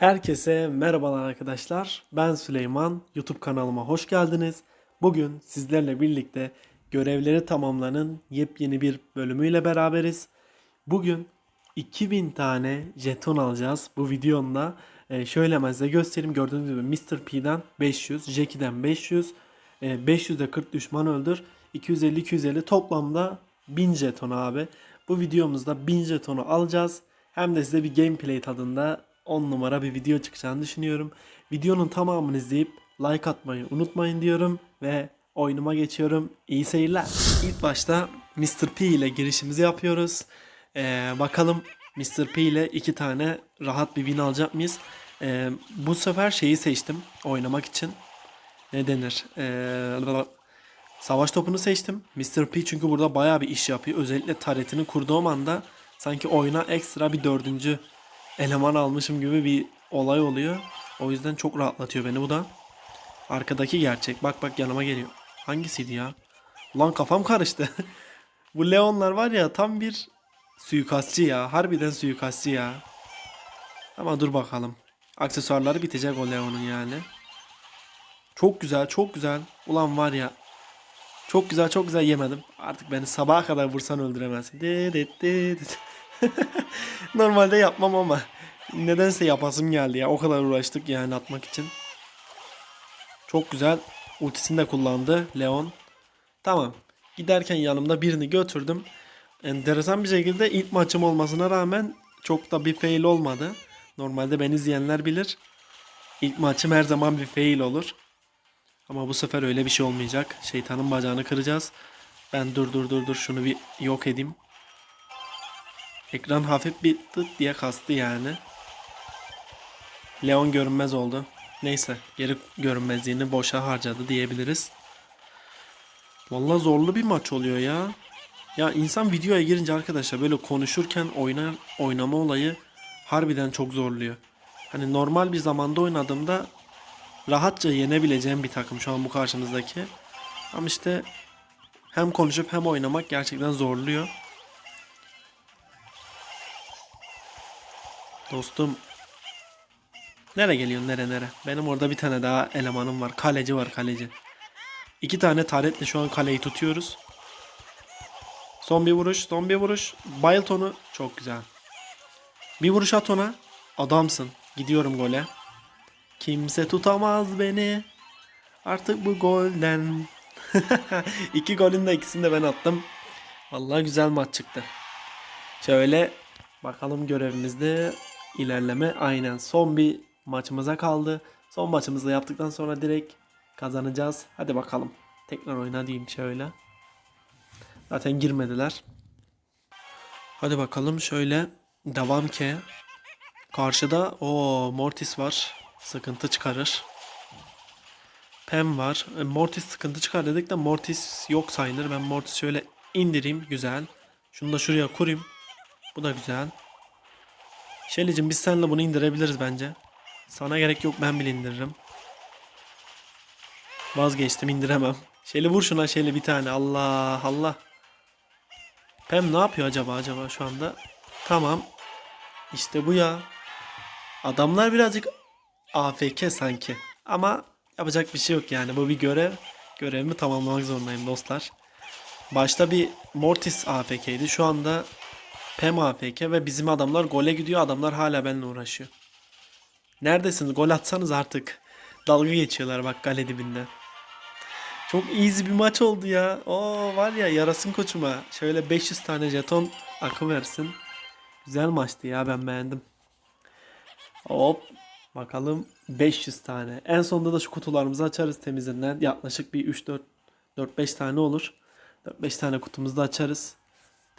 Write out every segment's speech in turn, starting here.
Herkese merhabalar arkadaşlar. Ben Süleyman. YouTube kanalıma hoş geldiniz. Bugün sizlerle birlikte görevleri tamamlanın yepyeni bir bölümüyle beraberiz. Bugün 2000 tane jeton alacağız bu videomda. Ee, şöyle hemen size göstereyim. Gördüğünüz gibi Mr. P'den 500, Jackie'den 500, e, 500'de 40 düşman öldür. 250-250 toplamda 1000 jeton abi. Bu videomuzda 1000 jetonu alacağız. Hem de size bir gameplay tadında 10 numara bir video çıkacağını düşünüyorum. Videonun tamamını izleyip like atmayı unutmayın diyorum ve oyunuma geçiyorum. İyi seyirler. İlk başta Mr. P ile girişimizi yapıyoruz. Ee, bakalım Mr. P ile iki tane rahat bir win alacak mıyız? Ee, bu sefer şeyi seçtim oynamak için. Ne denir? Ee, Savaş topunu seçtim. Mr. P çünkü burada bayağı bir iş yapıyor. Özellikle taretini kurduğum anda sanki oyuna ekstra bir dördüncü eleman almışım gibi bir olay oluyor. O yüzden çok rahatlatıyor beni bu da. Arkadaki gerçek. Bak bak yanıma geliyor. Hangisiydi ya? Ulan kafam karıştı. bu Leonlar var ya tam bir suikastçı ya. Harbiden suikastçı ya. Ama dur bakalım. Aksesuarları bitecek o Leon'un yani. Çok güzel çok güzel. Ulan var ya çok güzel çok güzel yemedim. Artık beni sabaha kadar vursan öldüremezsin. Normalde yapmam ama nedense yapasım geldi ya. O kadar uğraştık yani atmak için. Çok güzel. Ultisini de kullandı Leon. Tamam. Giderken yanımda birini götürdüm. Enteresan bir şekilde ilk maçım olmasına rağmen çok da bir fail olmadı. Normalde beni izleyenler bilir. İlk maçım her zaman bir fail olur. Ama bu sefer öyle bir şey olmayacak. Şeytanın bacağını kıracağız. Ben dur dur dur dur şunu bir yok edeyim. Ekran hafif bir tıt diye kastı yani. Leon görünmez oldu. Neyse geri görünmezliğini boşa harcadı diyebiliriz. Vallahi zorlu bir maç oluyor ya. Ya insan videoya girince arkadaşlar böyle konuşurken oynar, oynama olayı harbiden çok zorluyor. Hani normal bir zamanda oynadığımda rahatça yenebileceğim bir takım şu an bu karşımızdaki. Ama işte hem konuşup hem oynamak gerçekten zorluyor. Dostum Nere geliyorsun nere nere? Benim orada bir tane daha elemanım var. Kaleci var kaleci. İki tane taretle şu an kaleyi tutuyoruz. Son bir vuruş, son bir vuruş. Bayılt onu. Çok güzel. Bir vuruş at ona. Adamsın. Gidiyorum gole. Kimse tutamaz beni. Artık bu golden. İki golün de ikisini de ben attım. Vallahi güzel maç çıktı. Şöyle bakalım görevimizde ilerleme aynen son bir maçımıza kaldı. Son maçımızı yaptıktan sonra direkt kazanacağız. Hadi bakalım. Tekrar oyna diyeyim şöyle. Zaten girmediler. Hadi bakalım şöyle devam ki. Karşıda o Mortis var. Sıkıntı çıkarır. Pem var. E, Mortis sıkıntı çıkar dedik de Mortis yok sayılır. Ben Mortis şöyle indireyim. Güzel. Şunu da şuraya kurayım. Bu da güzel. Şeli'cim biz seninle bunu indirebiliriz bence. Sana gerek yok ben bile indiririm. Vazgeçtim indiremem. Şeli vur şuna Şeli bir tane. Allah Allah. Pem ne yapıyor acaba acaba şu anda? Tamam. İşte bu ya. Adamlar birazcık AFK sanki. Ama yapacak bir şey yok yani. Bu bir görev. Görevimi tamamlamak zorundayım dostlar. Başta bir Mortis AFK'ydi. Şu anda Pem AFK ve bizim adamlar gole gidiyor. Adamlar hala benimle uğraşıyor. Neredesiniz? Gol atsanız artık. Dalga geçiyorlar bak kale dibinde. Çok easy bir maç oldu ya. Oo var ya yarasın koçuma. Şöyle 500 tane jeton akı versin. Güzel maçtı ya ben beğendim. Hop. Bakalım 500 tane. En sonunda da şu kutularımızı açarız temizinden. Yaklaşık bir 3-4 4-5 tane olur. 4-5 tane kutumuzu da açarız.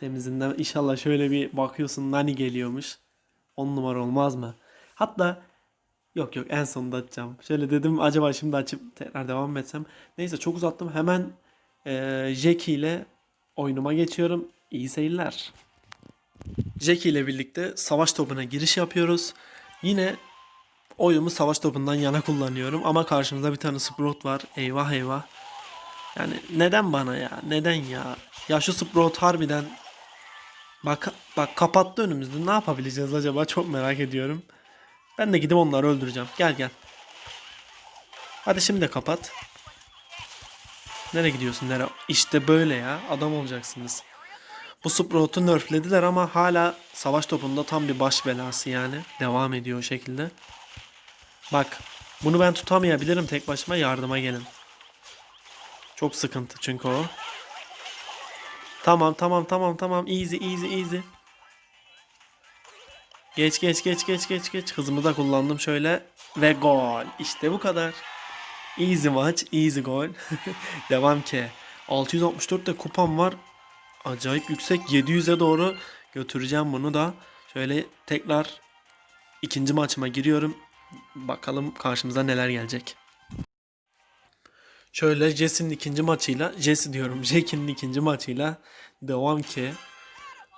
Temizinden inşallah şöyle bir bakıyorsun nani geliyormuş. 10 numara olmaz mı? Hatta yok yok en sonunda açacağım. Şöyle dedim acaba şimdi açıp tekrar devam etsem. Neyse çok uzattım. Hemen eee Jackie ile oyunuma geçiyorum. İyi seyirler. Jackie ile birlikte savaş topuna giriş yapıyoruz. Yine oyumu savaş topundan yana kullanıyorum ama karşımızda bir tane Sprout var. Eyvah eyvah. Yani neden bana ya? Neden ya? Ya şu Sprout harbiden bak bak kapattı önümüzde. Ne yapabileceğiz acaba? Çok merak ediyorum. Ben de gidip onları öldüreceğim. Gel gel. Hadi şimdi de kapat. Nereye gidiyorsun nereye? İşte böyle ya. Adam olacaksınız. Bu Sprout'u nerflediler ama hala savaş topunda tam bir baş belası yani. Devam ediyor o şekilde. Bak. Bunu ben tutamayabilirim tek başıma. Yardıma gelin. Çok sıkıntı çünkü o. Tamam tamam tamam tamam. Easy easy easy. Geç geç geç geç geç geç. Hızımı da kullandım şöyle. Ve gol. İşte bu kadar. Easy maç. Easy gol. Devam ki. 664 de kupam var. Acayip yüksek. 700'e doğru götüreceğim bunu da. Şöyle tekrar ikinci maçıma giriyorum. Bakalım karşımıza neler gelecek. Şöyle Jesse'nin ikinci maçıyla, Jesse diyorum, Jack'in ikinci maçıyla devam ki.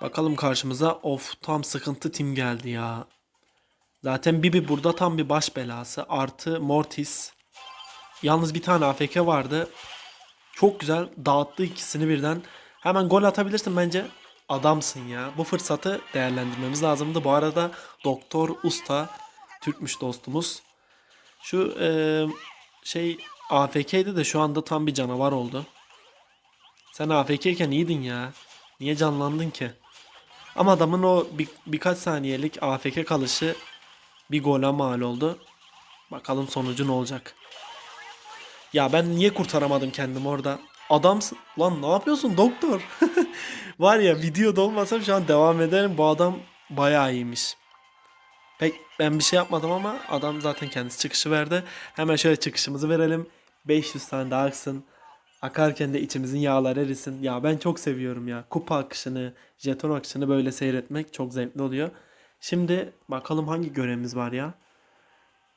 Bakalım karşımıza of tam sıkıntı tim geldi ya. Zaten Bibi burada tam bir baş belası. Artı Mortis. Yalnız bir tane AFK vardı. Çok güzel dağıttı ikisini birden. Hemen gol atabilirsin bence. Adamsın ya. Bu fırsatı değerlendirmemiz lazımdı. Bu arada Doktor Usta Türkmüş dostumuz. Şu eee, şey AFK'de de şu anda tam bir canavar oldu. Sen AFK iken iyiydin ya. Niye canlandın ki? Ama adamın o bir, birkaç saniyelik AFK kalışı bir gole mal oldu. Bakalım sonucu ne olacak. Ya ben niye kurtaramadım kendimi orada? Adamsın. Lan ne yapıyorsun doktor? Var ya videoda olmasam şu an devam ederim. Bu adam bayağı iyiymiş. Pek ben bir şey yapmadım ama adam zaten kendisi çıkışı verdi. Hemen şöyle çıkışımızı verelim. 500 tane daha aksın. Akarken de içimizin yağları erisin. Ya ben çok seviyorum ya. Kupa akışını, jeton akışını böyle seyretmek çok zevkli oluyor. Şimdi bakalım hangi görevimiz var ya.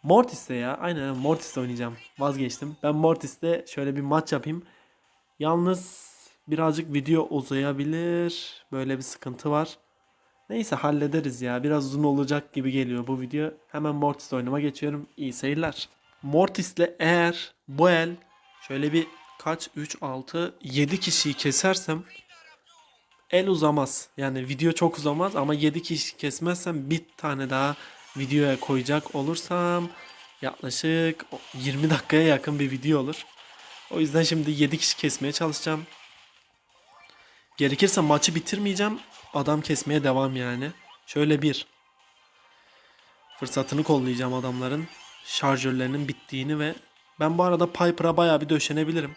Mortis'te ya. Aynen Mortis'te oynayacağım. Vazgeçtim. Ben Mortis'te şöyle bir maç yapayım. Yalnız birazcık video uzayabilir. Böyle bir sıkıntı var. Neyse hallederiz ya. Biraz uzun olacak gibi geliyor bu video. Hemen Mortis'te oynama geçiyorum. İyi seyirler. Mortis'le eğer bu el şöyle bir kaç 3 6 7 kişiyi kesersem el uzamaz. Yani video çok uzamaz ama 7 kişi kesmezsem bir tane daha videoya koyacak olursam yaklaşık 20 dakikaya yakın bir video olur. O yüzden şimdi 7 kişi kesmeye çalışacağım. Gerekirse maçı bitirmeyeceğim. Adam kesmeye devam yani. Şöyle bir. Fırsatını kollayacağım adamların. Şarjörlerinin bittiğini ve ben bu arada Piper'a bayağı bir döşenebilirim.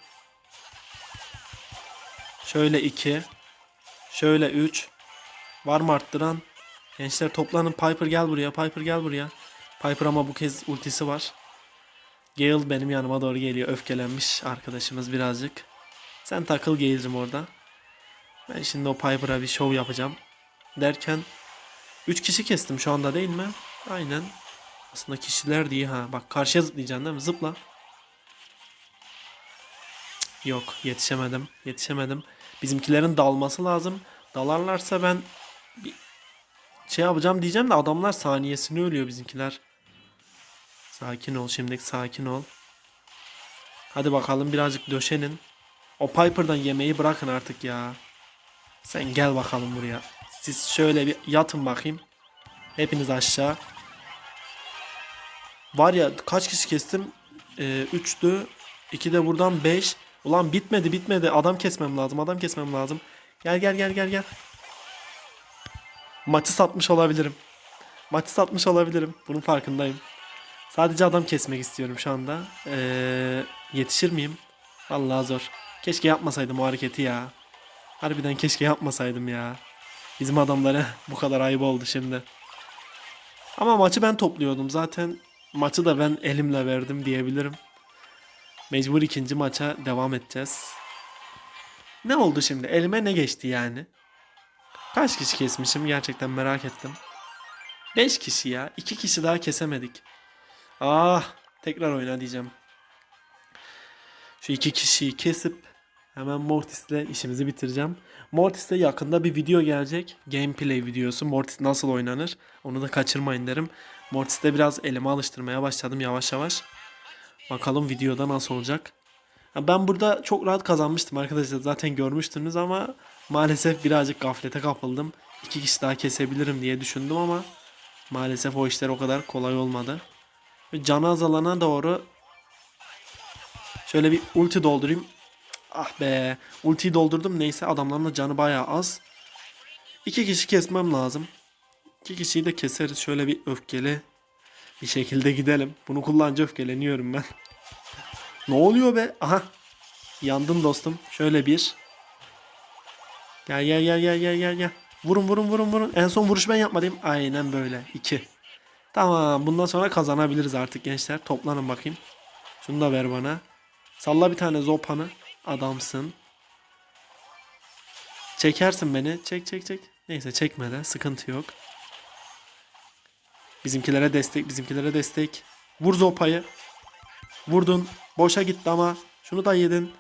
Şöyle 2. Şöyle 3. Var mı arttıran? Gençler toplanın. Piper gel buraya. Piper gel buraya. Piper ama bu kez ultisi var. Gale benim yanıma doğru geliyor. Öfkelenmiş arkadaşımız birazcık. Sen takıl Gale'cim orada. Ben şimdi o Piper'a bir show yapacağım. Derken 3 kişi kestim şu anda değil mi? Aynen. Aslında kişiler diye ha. Bak karşıya zıplayacaksın değil mi? Zıpla. Yok yetişemedim. Yetişemedim. Bizimkilerin dalması lazım. Dalarlarsa ben bir şey yapacağım diyeceğim de adamlar saniyesini ölüyor bizimkiler. Sakin ol şimdilik sakin ol. Hadi bakalım birazcık döşenin. O Piper'dan yemeği bırakın artık ya. Sen gel bakalım buraya. Siz şöyle bir yatın bakayım. Hepiniz aşağı. Var ya kaç kişi kestim? 3'tü. 2 de buradan 5. Ulan bitmedi bitmedi. Adam kesmem lazım. Adam kesmem lazım. Gel gel gel gel gel. Maçı satmış olabilirim. Maçı satmış olabilirim. Bunun farkındayım. Sadece adam kesmek istiyorum şu anda. Ee, yetişir miyim? Vallahi zor. Keşke yapmasaydım o hareketi ya. Harbiden keşke yapmasaydım ya. Bizim adamlara bu kadar ayıp oldu şimdi. Ama maçı ben topluyordum. Zaten maçı da ben elimle verdim diyebilirim. Mecbur ikinci maça devam edeceğiz. Ne oldu şimdi? Elime ne geçti yani? Kaç kişi kesmişim gerçekten merak ettim. 5 kişi ya. 2 kişi daha kesemedik. Ah tekrar oyna diyeceğim. Şu iki kişiyi kesip hemen Mortis'le işimizi bitireceğim. Mortis'te yakında bir video gelecek. Gameplay videosu. Mortis nasıl oynanır? Onu da kaçırmayın derim. Mortis'te biraz elime alıştırmaya başladım yavaş yavaş. Bakalım videoda nasıl olacak. Ben burada çok rahat kazanmıştım arkadaşlar. Zaten görmüştünüz ama maalesef birazcık gaflete kapıldım. İki kişi daha kesebilirim diye düşündüm ama Maalesef o işler o kadar kolay olmadı. Canı azalana doğru şöyle bir ulti doldurayım. Ah be. Ultiyi doldurdum. Neyse adamların da canı bayağı az. İki kişi kesmem lazım. İki kişiyi de keseriz. Şöyle bir öfkeli bir şekilde gidelim. Bunu kullanınca öfkeleniyorum ben. ne oluyor be? Aha. Yandın dostum. Şöyle bir. Gel gel gel gel gel gel gel. Vurun vurun vurun vurun. En son vuruş ben yapmadım. Aynen böyle. 2. Tamam. Bundan sonra kazanabiliriz artık gençler. Toplanın bakayım. Şunu da ver bana. Salla bir tane zopanı. Adamsın. Çekersin beni. Çek çek çek. Neyse çekme de. Sıkıntı yok. Bizimkilere destek. Bizimkilere destek. Vur zopayı. Vurdun. Boşa gitti ama. Şunu da yedin.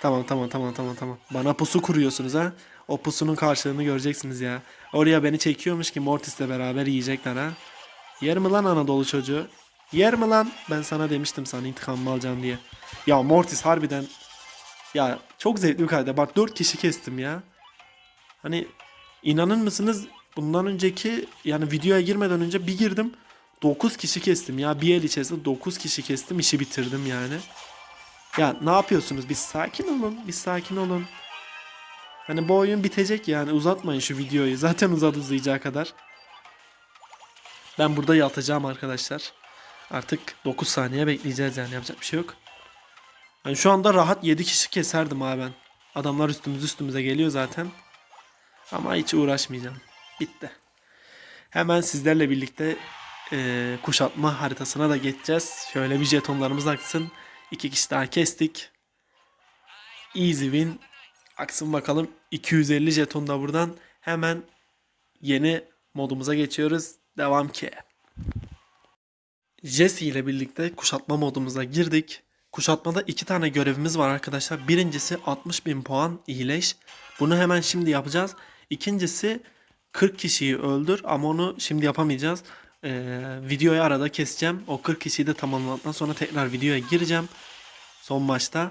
Tamam tamam tamam tamam tamam. Bana pusu kuruyorsunuz ha. O pusunun karşılığını göreceksiniz ya. Oraya beni çekiyormuş ki Mortis'le beraber yiyecekler ha. Yer mi lan Anadolu çocuğu? Yer mi lan? Ben sana demiştim sana intikamımı alacağım diye. Ya Mortis harbiden ya çok zevkli bir karakter. Bak 4 kişi kestim ya. Hani inanır mısınız bundan önceki yani videoya girmeden önce bir girdim. 9 kişi kestim ya. Bir el içerisinde 9 kişi kestim. işi bitirdim yani. Ya ne yapıyorsunuz? Bir sakin olun. Bir sakin olun. Hani bu oyun bitecek yani. Uzatmayın şu videoyu. Zaten uzat uzayacağı kadar. Ben burada yatacağım arkadaşlar. Artık 9 saniye bekleyeceğiz yani. Yapacak bir şey yok. Yani şu anda rahat 7 kişi keserdim abi ben. Adamlar üstümüz üstümüze geliyor zaten. Ama hiç uğraşmayacağım. Bitti. Hemen sizlerle birlikte eee, kuşatma haritasına da geçeceğiz. Şöyle bir jetonlarımız aksın. İki kişi daha kestik. Easy win. Aksın bakalım. 250 jeton da buradan. Hemen yeni modumuza geçiyoruz. Devam ki. Jesse ile birlikte kuşatma modumuza girdik. Kuşatmada iki tane görevimiz var arkadaşlar. Birincisi 60 bin puan iyileş. Bunu hemen şimdi yapacağız. İkincisi 40 kişiyi öldür ama onu şimdi yapamayacağız. Ee, videoyu arada keseceğim. O 40 kişiyi de tamamladıktan sonra tekrar videoya gireceğim. Son maçta.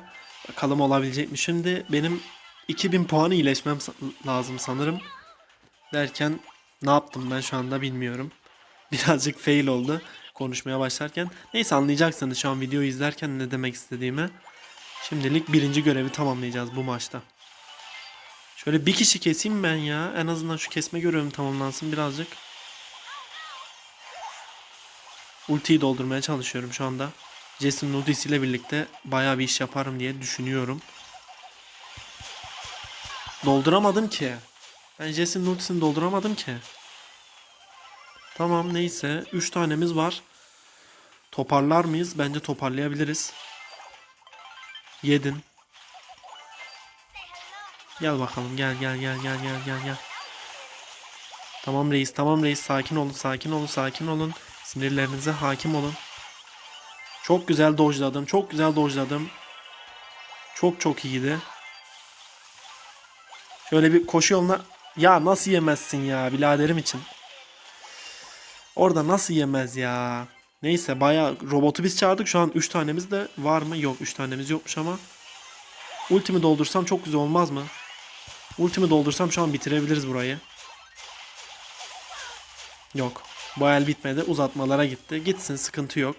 Bakalım olabilecek mi? Şimdi benim 2000 puan iyileşmem lazım sanırım. Derken ne yaptım ben şu anda bilmiyorum. Birazcık fail oldu konuşmaya başlarken. Neyse anlayacaksınız şu an videoyu izlerken ne demek istediğimi. Şimdilik birinci görevi tamamlayacağız bu maçta. Şöyle bir kişi keseyim ben ya. En azından şu kesme görevim tamamlansın birazcık. Ultiyi doldurmaya çalışıyorum şu anda. Jason Nudis ile birlikte bayağı bir iş yaparım diye düşünüyorum. Dolduramadım ki. Ben Jason Nudis'ini dolduramadım ki. Tamam neyse. 3 tanemiz var. Toparlar mıyız? Bence toparlayabiliriz. Yedin. Gel bakalım gel gel gel gel gel gel gel. Tamam reis tamam reis sakin olun sakin olun sakin olun. Sinirlerinize hakim olun. Çok güzel dojladım çok güzel dojladım. Çok çok iyiydi. Şöyle bir koşu yoluna ya nasıl yemezsin ya biraderim için. Orada nasıl yemez ya. Neyse bayağı robotu biz çağırdık. Şu an 3 tanemiz de var mı? Yok 3 tanemiz yokmuş ama. Ultimi doldursam çok güzel olmaz mı? Ultimi doldursam şu an bitirebiliriz burayı. Yok. Bu el bitmedi. Uzatmalara gitti. Gitsin sıkıntı yok.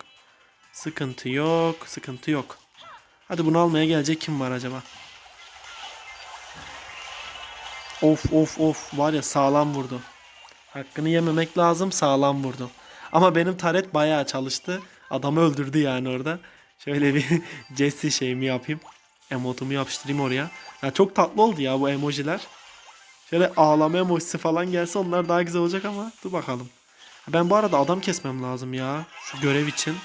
Sıkıntı yok. Sıkıntı yok. Hadi bunu almaya gelecek kim var acaba? Of of of var ya sağlam vurdu. Hakkını yememek lazım sağlam vurdu. Ama benim taret bayağı çalıştı. Adamı öldürdü yani orada. Şöyle bir Jesse şeyimi yapayım. Emotumu yapıştırayım oraya. Ya çok tatlı oldu ya bu emojiler. Şöyle ağlama emojisi falan gelse onlar daha güzel olacak ama dur bakalım. Ben bu arada adam kesmem lazım ya. Şu görev için.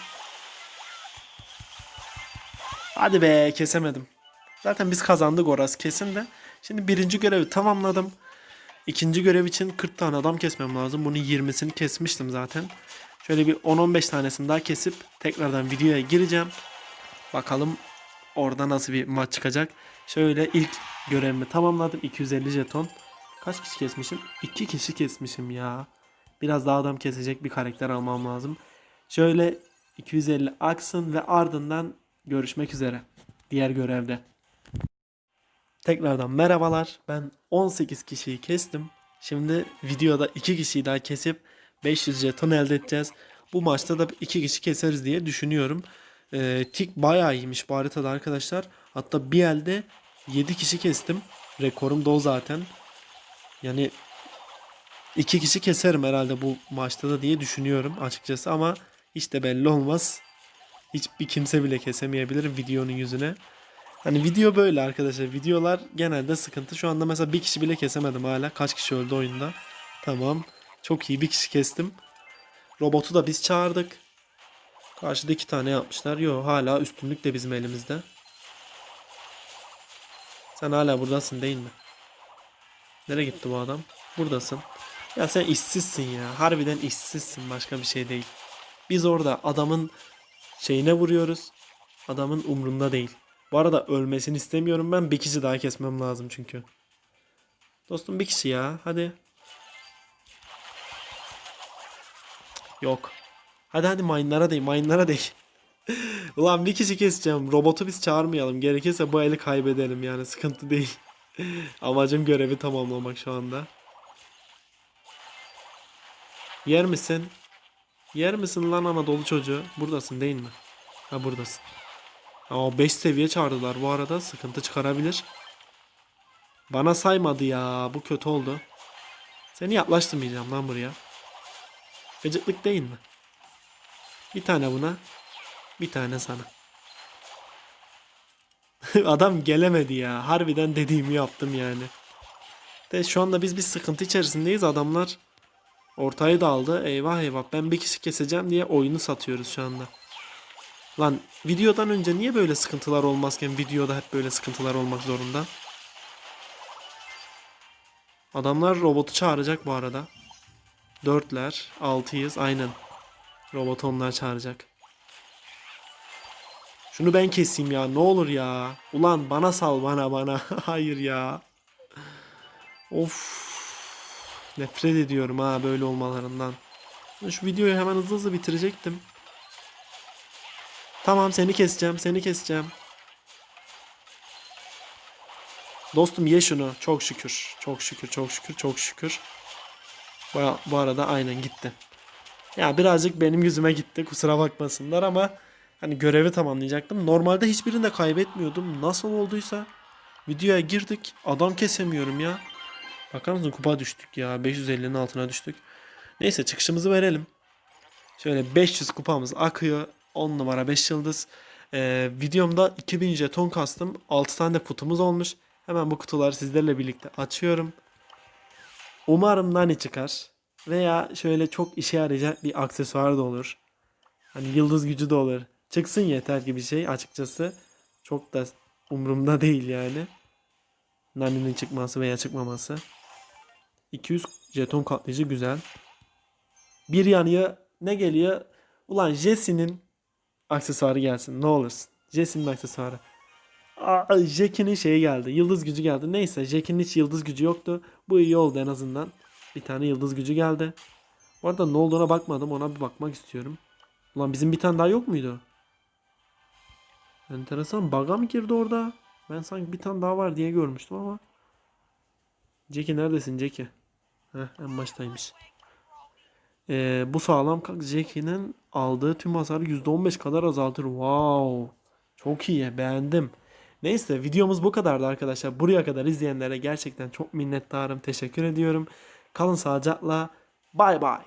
Hadi be kesemedim. Zaten biz kazandık orası kesin de. Şimdi birinci görevi tamamladım. İkinci görev için 40 tane adam kesmem lazım. Bunun 20'sini kesmiştim zaten. Şöyle bir 10-15 tanesini daha kesip tekrardan videoya gireceğim. Bakalım orada nasıl bir maç çıkacak. Şöyle ilk görevimi tamamladım. 250 jeton. Kaç kişi kesmişim? 2 kişi kesmişim ya. Biraz daha adam kesecek bir karakter almam lazım. Şöyle 250 aksın ve ardından görüşmek üzere. Diğer görevde. Tekrardan merhabalar. Ben 18 kişiyi kestim. Şimdi videoda iki kişiyi daha kesip 500 jeton elde edeceğiz. Bu maçta da iki kişi keseriz diye düşünüyorum. Ee, tik bayağı iyiymiş bu haritada arkadaşlar. Hatta bir elde 7 kişi kestim. Rekorum da o zaten. Yani iki kişi keserim herhalde bu maçta da diye düşünüyorum açıkçası ama hiç de belli olmaz. Hiçbir kimse bile kesemeyebilir videonun yüzüne. Hani video böyle arkadaşlar. Videolar genelde sıkıntı. Şu anda mesela bir kişi bile kesemedim hala. Kaç kişi öldü oyunda. Tamam. Çok iyi bir kişi kestim. Robotu da biz çağırdık. Karşıda iki tane yapmışlar. Yo hala üstünlük de bizim elimizde. Sen hala buradasın değil mi? Nereye gitti bu adam? Buradasın. Ya sen işsizsin ya. Harbiden işsizsin. Başka bir şey değil. Biz orada adamın şeyine vuruyoruz. Adamın umrunda değil. Bu arada ölmesini istemiyorum ben. Bir kişi daha kesmem lazım çünkü. Dostum bir kişi ya. Hadi. Yok. Hadi hadi mine'lara değil. Mine'lara değil. Ulan bir kişi keseceğim. Robotu biz çağırmayalım. Gerekirse bu eli kaybedelim yani. Sıkıntı değil. Amacım görevi tamamlamak şu anda. Yer misin? Yer misin lan Anadolu çocuğu? Buradasın değil mi? Ha buradasın. Aa 5 seviye çağırdılar bu arada. Sıkıntı çıkarabilir. Bana saymadı ya. Bu kötü oldu. Seni yaklaştırmayacağım lan buraya. Gıcıklık değil mi? Bir tane buna. Bir tane sana. Adam gelemedi ya. Harbiden dediğimi yaptım yani. De şu anda biz bir sıkıntı içerisindeyiz. Adamlar ortayı da aldı. Eyvah eyvah. Ben bir kişi keseceğim diye oyunu satıyoruz şu anda. Lan videodan önce niye böyle sıkıntılar olmazken videoda hep böyle sıkıntılar olmak zorunda? Adamlar robotu çağıracak bu arada. Dörtler, altıyız aynen. Robotu onlar çağıracak. Şunu ben keseyim ya ne olur ya. Ulan bana sal bana bana. Hayır ya. Of. Nefret ediyorum ha böyle olmalarından. Şu videoyu hemen hızlı hızlı bitirecektim. Tamam seni keseceğim seni keseceğim. Dostum ye şunu. Çok şükür. Çok şükür çok şükür çok şükür. Bu arada aynen gitti. Ya birazcık benim yüzüme gitti kusura bakmasınlar ama hani görevi tamamlayacaktım. Normalde hiçbirini de kaybetmiyordum. Nasıl olduysa videoya girdik. Adam kesemiyorum ya. Bakar mısın kupa düştük ya. 550'nin altına düştük. Neyse çıkışımızı verelim. Şöyle 500 kupamız akıyor. 10 numara 5 yıldız. Ee, videomda 2000 jeton kastım. 6 tane de kutumuz olmuş. Hemen bu kutuları sizlerle birlikte açıyorum. Umarım nani çıkar. Veya şöyle çok işe yarayacak bir aksesuar da olur. Hani yıldız gücü de olur. Çıksın yeter gibi şey açıkçası. Çok da umurumda değil yani. Nani'nin çıkması veya çıkmaması. 200 jeton katlayıcı güzel. Bir yanıya ne geliyor? Ulan Jesse'nin aksesuarı gelsin ne olursun. Jesse'nin aksesuarı. Aa, Jackie'nin şeyi geldi. Yıldız gücü geldi. Neyse Jackie'nin hiç yıldız gücü yoktu. Bu iyi oldu en azından. Bir tane yıldız gücü geldi. Bu arada ne olduğuna bakmadım. Ona bir bakmak istiyorum. Ulan bizim bir tane daha yok muydu? Enteresan. Bug'a mı girdi orada? Ben sanki bir tane daha var diye görmüştüm ama. Jackie neredesin Jackie? Heh, en baştaymış. Ee, bu sağlam kalk Jackie'nin aldığı tüm hasarı %15 kadar azaltır. Wow. Çok iyi. Beğendim. Neyse videomuz bu kadardı arkadaşlar. Buraya kadar izleyenlere gerçekten çok minnettarım. Teşekkür ediyorum. Kalın sağlıcakla. Bay bay.